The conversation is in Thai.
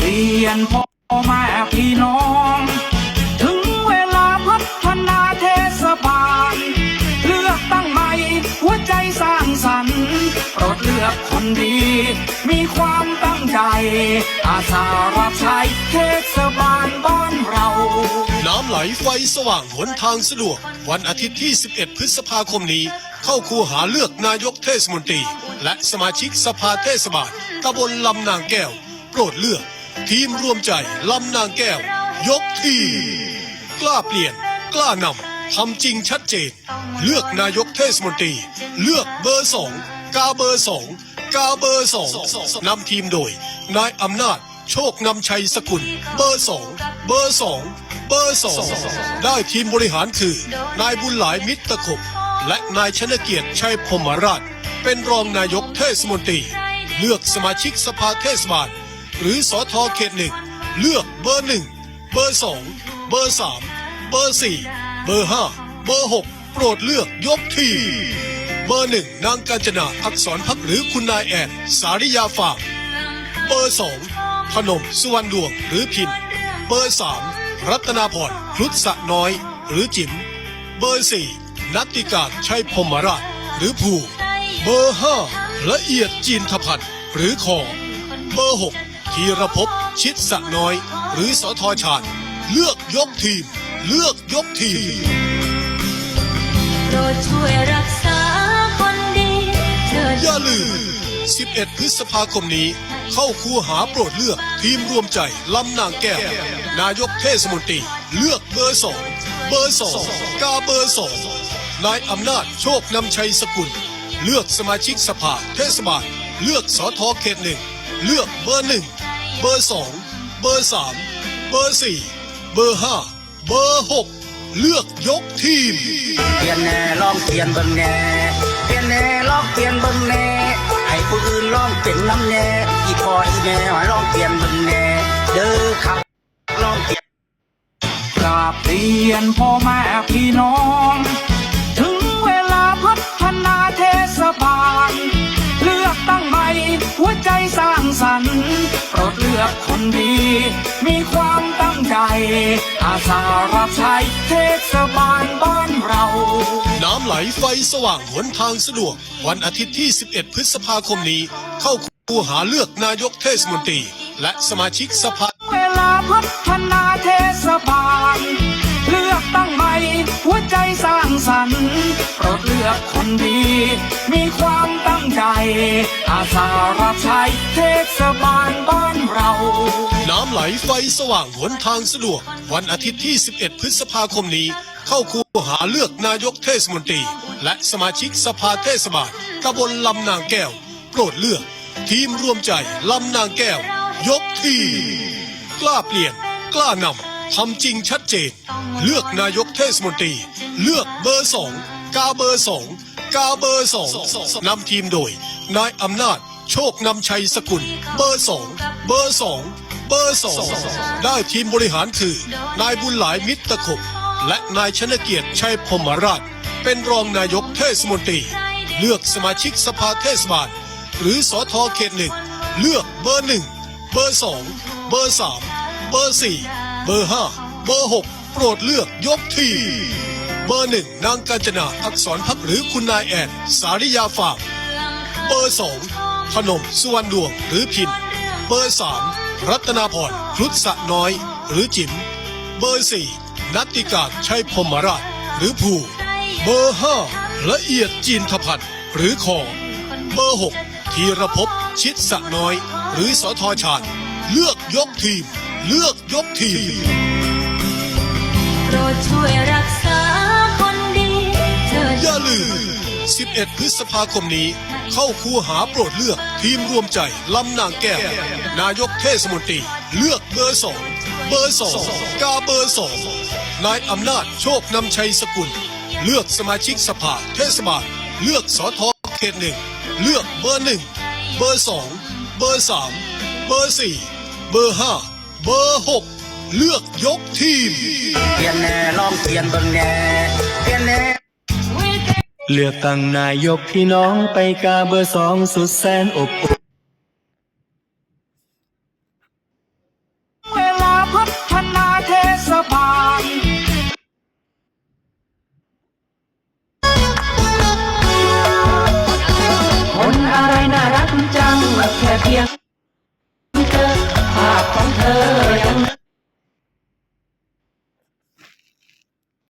เรียนพ่อแม่พี่น้อง ถึงเวลาพัฒนาเทศบาล เลือกตั้งใหม่ หัวใจสร้างสรรค์โปรดเลือกคนดี มีความตั้งใจ อาสารับใช้เทศบาลบ้านเรา น้ำไหลไฟสว่างหนทางสะดวก วันอาทิตย์ที่ 11 พฤษภาคมนี้ เข้าคูหาเลือกนายกเทศมนตรี และสมาชิกสภาเทศบาลตำบลลำนางแก้ว โปรดเลือก ทีมรวมใจลำนางแก้ว ยกทีกล้าเปลี่ยน กล้านำทำจริงชัดเจน เลือกนายกเทศมนตรี เลือกเบอร์สองกาเบอร์สองกาเบอร์สองนำทีมโดย นายอำนาจ โชคนำชัยสกุล เบอร์สองเบอร์สองเบอร์สองได้ทีมบริหารคือ นายบุญหลายมิตรขบและนายชนเกียรติชัยพรหมราช เป็นรองนายกเทศมนตรี เลือกสมาชิกสภาเทศบาล หรือสอทอเขตหนึ่งเลือกเบอร์หนึ่งเบอร์สองเบอร์สามเบอร์สี่เบอร์ห้าเบอร์หกโปรดเลือกยกทีเบอร์หนึ่งนางกาญจนาอักษรพักหรือคุณนายแอนสาริยาฝากเบอร์สองพนมสุวรรณดวงหรือพินเบอร์สามรัตนาพรครุฑสะน้อยหรือจิ๋มเบอร์สี่นัตติกาชัยพมราชหรือภูเบอร์ห้าละเอียดจีนทพันธ์หรือคอเบอร์หก ธีรภพชิดสะน้อย หรือสอทอชาญเลือกยกทีม เลือกยกทีม โปรดช่วยรักษาคนดีเถิดอย่าลืม 11 พฤษภาคมนี้ เข้าคูหาโปรดเลือกทีมรวมใจลำนางแก้วนายกเทศมนตรี เลือกเบอร์สองเบอร์สองกาเบอร์สองนายอำนาจโชคนำชัยสกุล เลือกสมาชิกสภาเทศบาลเลือกสอทอเขตหนึ่ง เลือกเบอร์หนึ่ง เบอร์สองเบอร์สามเบอร์สี่เบอร์ห้าเบอร์หกเลือกยกทีม เปลี่ยนแน่ลองเปลี่ยนเบิ่งแน่เปลี่ยนแน่ลองเปลี่ยนเบิ่งแน่ไอ้ผู้อื่นลองเป็นน้ำแน่อีพ่ออีแม่ลองเปลี่ยนเบิ่งแน่เด้อครับลองเปลี่ยนกราบเรียนพ่อแม่พี่น้อง หัวใจสร้างสรรค์โปรดเลือกคนดี มีความตั้งใจ อาสารับใช้เทศบาลบ้านเรา น้ำไหลไฟสว่างหนทางสะดวก วันอาทิตย์ที่ 11 พฤษภาคมนี้ เข้าคูหาเลือกนายกเทศมนตรี และสมาชิกสภาเวลาพัฒนาเทศบาล เลือกตั้งใหม่หัวใจสร้างสรรค์โปรดเลือกคนดี มีความตั้ง ใจ อาสารับใช้เทศบาลบ้านเรา น้ำไหลไฟสว่างหนทางสะดวก วันอาทิตย์ที่ 11 พฤษภาคมนี้ เข้าคูหาเลือกนายกเทศมนตรี และสมาชิกสภาเทศบาลตำบลลำนางแก้ว โปรดเลือก ทีมรวมใจลำนางแก้ว ยกทีกล้าเปลี่ยน กล้านำทำจริงชัดเจน เลือกนายกเทศมนตรี เลือกเบอร์สองกาเบอร์สอง กาเบอร์สองนำทีมโดย นายอำนาจ โชคนำชัยสกุล เบอร์สองเบอร์สองเบอร์สองได้ทีมบริหารคือ นายบุญหลายมิตรตะขบ และนายชนเกียรติชัยพรหมราช เป็นรองนายกเทศมนตรี เลือกสมาชิกสภาเทศบาล หรือสอทอเขตหนึ่งเลือกเบอร์หนึ่งเบอร์สองเบอร์สามเบอร์สี่เบอร์ห้าเบอร์หกโปรดเลือกยกที เบอร์หนึ่งนางกาญจนาอักษรพักหรือคุณนายแอนสาริยาฝากเบอร์สองพนมสุวรรณดวงหรือพิน เบอร์สามรัตนาพรครุฑสะน้อยหรือจิ๋มเบอร์สี่นัตติกาชัยพมราช หรือภูเบอร์ห้าละเอียดจีนทพันธ์หรือคอเบอร์หกธีรภพชิดสะน้อย หรือสอทอชาญเลือกยกทีม เลือกยกทีมโปรดช่วยรัก 11 พฤษภาคมนี้ เข้าคูหาโปรดเลือก ทีมรวมใจลำนางแก้วนายกเทศมนตรี เลือกเบอร์สองเบอร์สองกาเบอร์สองนายอำนาจโชคนำชัยสกุล เลือกสมาชิกสภาเทศบาล เลือกสอทอเขตหนึ่งเลือกเบอร์หนึ่งเบอร์สองเบอร์สามเบอร์สี่เบอร์ห้าเบอร์หกเลือกยกทีมเปลี่ยนแน่ลองเปลี่ยนเบิ่งแน่เปลี่ยนแน่ เลือกตั้งนายกพี่น้องไปกาเบอร์สองสุดแสนอบอุ่น